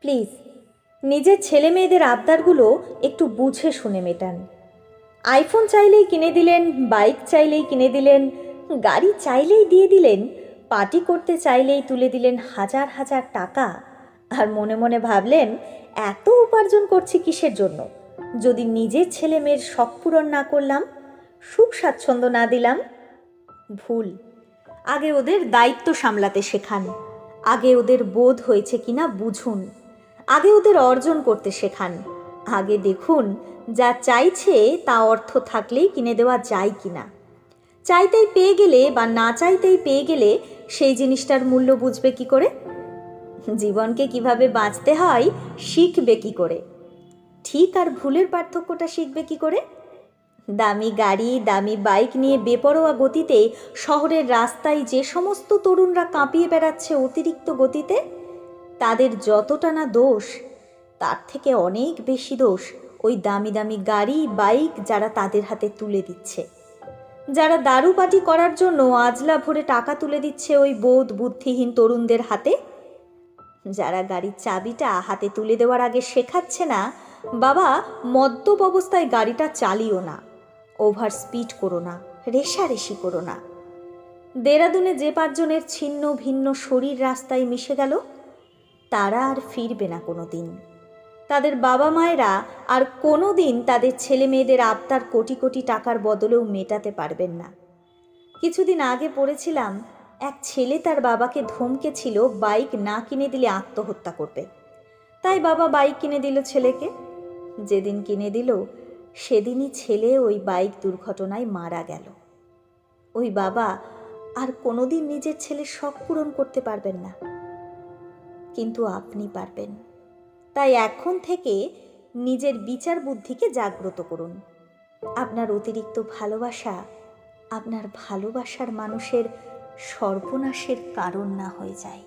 Please, নিজের ছেলে মেয়েদের আবদারগুলো একটু বুঝে শুনে মেটান। আইফোন চাইলেই কিনে দিলেন, বাইক চাইলেই কিনে দিলেন, গাড়ি চাইলেই দিয়ে দিলেন, পার্টি করতে চাইলেই তুলে দিলেন হাজার হাজার টাকা। আর মনে মনে ভাবলেন, এত উপার্জন করছি কিসের জন্য? যদি নিজের ছেলে মেয়ের শখ পূরণ না করলাম, সুখ স্বাচ্ছন্দ্য না দিলাম? ভুল। আগে ওদের দায়িত্ব সামলাতে শেখান। আগে ওদের বোধ হয়েছে কিনা বুঝুন। আগে ওদের অর্জন করতে শেখান। আগে দেখুন, যা চাইছে তা অর্থ থাকলেই কিনে দেওয়া যায় কি না চাইতেই পেয়ে গেলে বা না চাইতেই পেয়ে গেলে সেই জিনিসটার মূল্য বুঝবে কি করে? জীবনকে কীভাবে বাঁচতে হয়, শিখবে কি করে? ঠিক আর ভুলের পার্থক্যটা শিখবে কি করে? দামি গাড়ি, দামি বাইক নিয়ে বেপরোয়া গতিতে শহরের রাস্তায় যে সমস্ত তরুণরা কাঁপিয়ে বেড়াচ্ছে অতিরিক্ত গতিতে তাদের যতটা না দোষ, তার থেকে অনেক বেশি দোষ ওই দামি দামি গাড়ি, বাইক যারা তাদের হাতে তুলে দিচ্ছে। যারা দারু পাটি করার জন্য আজলা ভরে টাকা তুলে দিচ্ছে ওই বোধ বুদ্ধিহীন তরুণদের হাতে। যারা গাড়ির চাবিটা হাতে তুলে দেওয়ার আগে শেখাচ্ছে না, বাবা মদ্যপ অবস্থায় গাড়িটা চালিও না, ওভার স্পিড করো না, রেশারেশি করো না। দেরাদুনে যে পাঁচজনের ছিন্ন ভিন্ন শরীর রাস্তায় মিশে গেল তারা আর ফিরবে না কোনো দিন তাদের বাবা মায়েরা আর কোনো দিন তাদের ছেলে মেয়েদের আবতার কোটি কোটি টাকার বদলেও মেটাতে পারবেন না। কিছুদিন আগে পড়েছিলাম, এক ছেলে তার বাবাকে ধমকেছিল বাইক না কিনে দিলে আত্মহত্যা করবে তাই বাবা বাইক কিনে দিল ছেলেকে। যেদিন কিনে দিল, সেদিনই ছেলে ওই বাইক দুর্ঘটনায় মারা গেল। ওই বাবা আর কোনোদিন নিজের ছেলের শখ পূরণ করতে পারবেন না। কিন্তু আপনি পারবেন। তাই এখন থেকে নিজের বিচার বুদ্ধিকে জাগ্রত করুন। আপনার অতিরিক্ত ভালোবাসা আপনার ভালোবাসার মানুষের সর্বনাশের কারণ না হয়ে যায়।